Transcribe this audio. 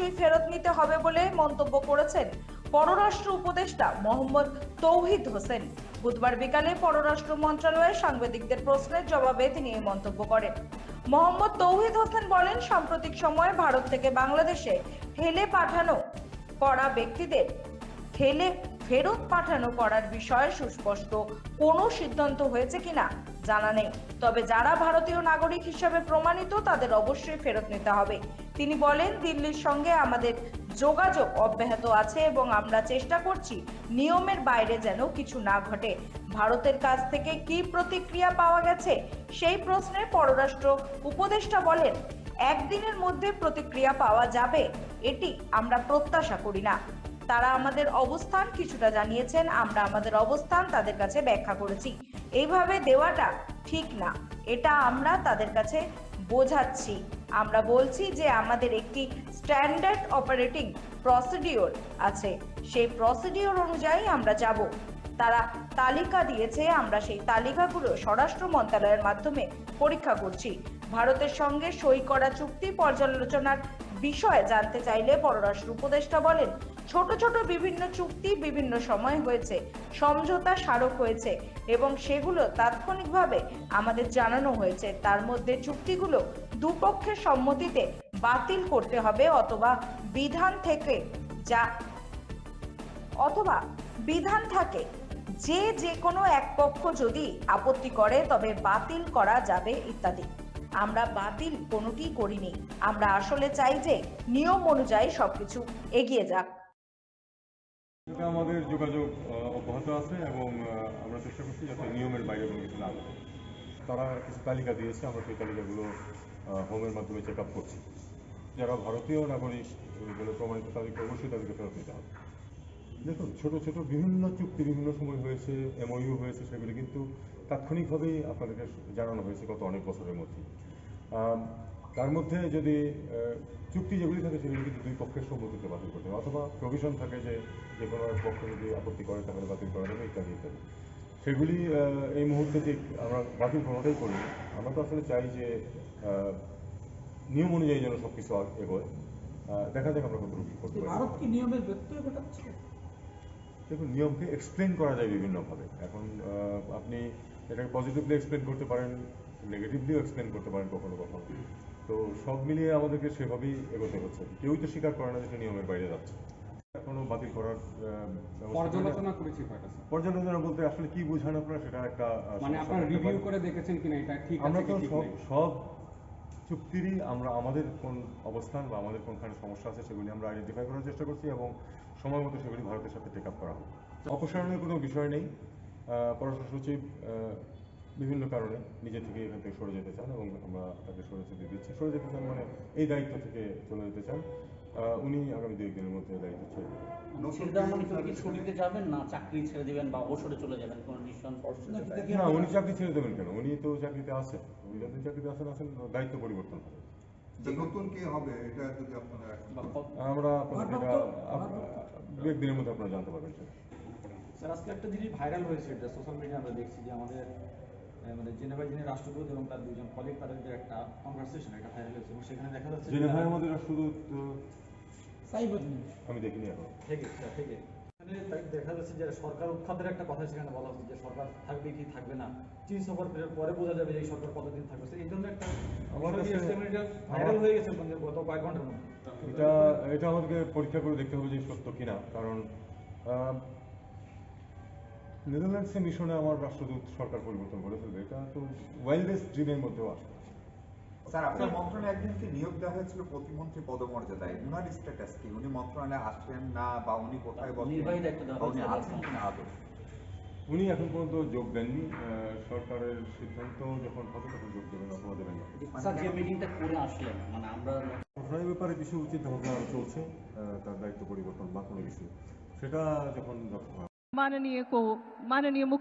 অবশ্যই ফেরত নিতে হবে বলে মন্তব্য করেছেন পররাষ্ট্র উপদেষ্টা মোহাম্মদ তৌহিদ হোসেন। বুধবার বিকালে পররাষ্ট্র মন্ত্রণালয়ে সাংবাদিকদের প্রশ্নের জবাবে তিনি এই মন্তব্য করেন। মোহাম্মদ তৌহিদ হোসেন বলেন, সাম্প্রতিক সময়ে ভারত থেকে বাংলাদেশে ঠেলে পাঠানো করা ব্যক্তিদের ঠেলে ফেরত পাঠানো করার বিষয়ে সুস্পষ্ট কোনো সিদ্ধান্ত হয়েছে কিনা জানা নেই। তবে যারা ভারতীয় নাগরিক হিসেবে প্রমাণিত, তাদের অবশ্যই ফেরত নিতে হবে। তিনি বলেন, দিল্লির সঙ্গে আমাদের যোগাযোগ অব্যাহত আছে এবং আমরা চেষ্টা করছি নিয়মের বাইরে যেন কিছু না ঘটে। ভারতের কাছ থেকে কি প্রতিক্রিয়া পাওয়া গেছে? সেই প্রশ্নে পররাষ্ট্র উপদেষ্টা বলেন, একদিনের মধ্যে প্রতিক্রিয়া পাওয়া যাবে। এটি আমরা প্রত্যাশা করি না। তারা আমাদের অবস্থান কিছুটা জানিয়েছেন, আমরা আমাদের অবস্থান তাদের কাছে ব্যাখ্যা করেছি। এইভাবে দেওয়াটা ঠিক না। এটা আমরা তাদের কাছে বোঝাচ্ছি। আমরা বলছি যে আমাদের একটি স্ট্যান্ডার্ড অপারেটিং প্রসিডিওর আছে। সেই প্রসিডিওর অনুযায়ী আমরা যাব। তারা তালিকা দিয়েছে, আমরা সেই তালিকাগুলো স্বরাষ্ট্র মন্ত্রণালয়ের মাধ্যমে পরীক্ষা করছি। ভারতের সঙ্গে সই করা চুক্তি পর্যালোচনার বিষয়ে জানতে চাইলে পররাষ্ট্র উপদেষ্টা বলেন ছোট ছোট বিভিন্ন চুক্তি বিভিন্ন সময় হয়েছে, সমঝোতা স্মারক হয়েছে এবং সেগুলো তাৎক্ষণিকভাবে আমাদের জানানো হয়েছে। তার মধ্যে চুক্তিগুলো দুপক্ষের সম্মতিতে বাতিল করতে হবে অথবা বিধান থেকে যা, অথবা বিধান থাকে যে যে কোনো এক পক্ষ যদি আপত্তি করে তবে বাতিল করা যাবে ইত্যাদি। আমরা বাতিল কোনোটি করিনি। আমরা আসলে চাই যে নিয়ম অনুযায়ী সবকিছু এগিয়ে যাক। এটা আমাদের যোগাযোগ অব্যাহত আছে এবং আমরা চেষ্টা করছি যাতে নিয়মের বাইরে কোনো কিছু না তারা কিছু তালিকা দিয়েছে, আমরা সেই তালিকাগুলো হোমের মাধ্যমে চেক আপ করছি। যারা ভারতীয় নাগরিক বলে প্রমাণিত তাদেরকে অবশ্যই তাদেরকে ফেরত দিতে হবে। দেখুন, ছোট ছোট বিভিন্ন চুক্তি, বিভিন্ন সময় হয়েছে এমওইউ হয়েছে, সেগুলি কিন্তু তাৎক্ষণিকভাবেই আপনাদেরকে জানানো হয়েছে গত অনেক বছরের মধ্যে তার মধ্যে যদি চুক্তি যেগুলি থাকে সেগুলি কিন্তু দুই পক্ষের সম্মতিতে বাতিল করতে হবে অথবা প্রভিশন থাকে যে যে কোনো পক্ষ যদি আপত্তি করে তাহলে বাতিল করা যাবে ইত্যাদি ইত্যাদি। সেগুলি এই মুহূর্তে ঠিক আমরা বাতিল কোনোটাই করি আমরা তো আসলে চাই যে নিয়ম অনুযায়ী যেন সব কিছু এগোয়। দেখা যাক আমরা কতটুকু করতে পারি। ভারত কি নিয়মের ব্যত্যয় ঘটাচ্ছে? দেখুন নিয়মকে এক্সপ্লেন করা যায় বিভিন্নভাবে। এখন আপনি এটাকে পজিটিভলি এক্সপ্লেন করতে পারেন নেগেটিভলিও এক্সপ্লেন করতে পারেন কখনো কখনো। তো সব মিলিয়ে আমাদেরকে সেভাবেই এগোতে হচ্ছে। কেউই তো স্বীকার করে না যে এটা নিয়মের বাইরে যাচ্ছে। এখনও বাতিল করার পর্যালোচনা করেছি পর্যালোচনা বলতে আসলে কি বোঝান আপনারা সেটা একটা মানে আপনারা রিভিউ করে দেখেছেন কিনা এটা ঠিক আমরা আছে তো সব সব চুক্তিরই আমরা আমাদের কোন অবস্থান বা আমাদের কোনখানে সমস্যা আছে সেগুলি আমরা আইডেন্টিফাই করার চেষ্টা করছি এবং সময় মতো সেগুলি ভারতের সাথে টেক আপ করা হবে অপসারণের কোনো বিষয় নেই। পররাষ্ট্র সচিব বিভিন্ন কারণে নিজে থেকে এখান থেকে সরে যেতে চান এবং আমরা তাকে সরে যেতে দিচ্ছি। সরে যেতে চান মানে এই দায়িত্ব থেকে চলে যেতে চান। উনি আগামী দু একদিনের মধ্যে দায়িত্ব ছেড়ে দেবেন। ছেড়ে দেওয়ার তুমি কি ছুটিতে যাবেন না চাকরি ছেড়ে দিবেন বা অবসরে চলে যাবেন কোনো ডিসিশন না উনি চাকরি ছেড়ে দেবেন কেন? উনি তো চাকরিতে আছেন। উনি যতদিন চাকরিতে আছেন আছেন দায়িত্ব পরিবর্তন হবে। নতুন কে হবে এটা যদি আপনারা আমরা দু একদিনের মধ্যে আপনারা জানতে পারবেন সেটা স্যার আজকে একটা জিনিস ভাইরাল হয়েছে সোশ্যাল মিডিয়া আমরা দেখছি যে আমাদের মানে জেনেভা যিনি রাষ্ট্রদূত এবং তার দুজন কলিগ তাদের যে একটা কনভারসেশন এটা ভাইরাল হয়েছে এবং সেখানে দেখা যাচ্ছে জেনেভায় আমাদের রাষ্ট্রদূত আমি দেখিনি এখন। স্যার, থেকে এখানে তাই দেখা যাচ্ছে যে সরকার উৎখাতের একটা কথা সেখানে বলা হচ্ছে যে সরকার থাকবে কি থাকবে না। চীন সফর ফেরার পরে বোঝা যাবে যে সরকার কতদিন থাকবে। এই ধরনের একটা ভাইরাল হয়ে গেছে মানে গত কয়েক ঘণ্টার মধ্যে। এটা এটা আমাদেরকে পরীক্ষা করে দেখতে হবে যে সত্য কিনা। কারণ আহ, নেদারল্যান্ডসে মিশনে আমার রাষ্ট্রদূত সরকার পরিবর্তন করে ফেলবে এটা তো ওয়াইল্ডেস্ট ড্রিমের মধ্যেও আসে স্যার আপনার মন্ত্রণালয়ে একজনকে নিয়োগ দেওয়া হয়েছিল প্রতিমন্ত্রী পদমর্যাদায় উনার স্ট্যাটাস কি? উনি মন্ত্রণালয়ে আসেন না বা উনি কোথায় উনি আছেন কিনা আদৌ? উনি এখন পর্যন্ত যোগ দেননি। আহ, সরকারের সিদ্ধান্ত যখন হবে তখন যোগ দেবেন অথবা দেবেন না। মানে আমরা ঘটনার ব্যাপারে কিছু উচিত ভাবনা চলছে তার দায়িত্ব পরিবর্তন বা কোনো কিছু। সেটা যখন যখন माननीय को माननीय मुख्य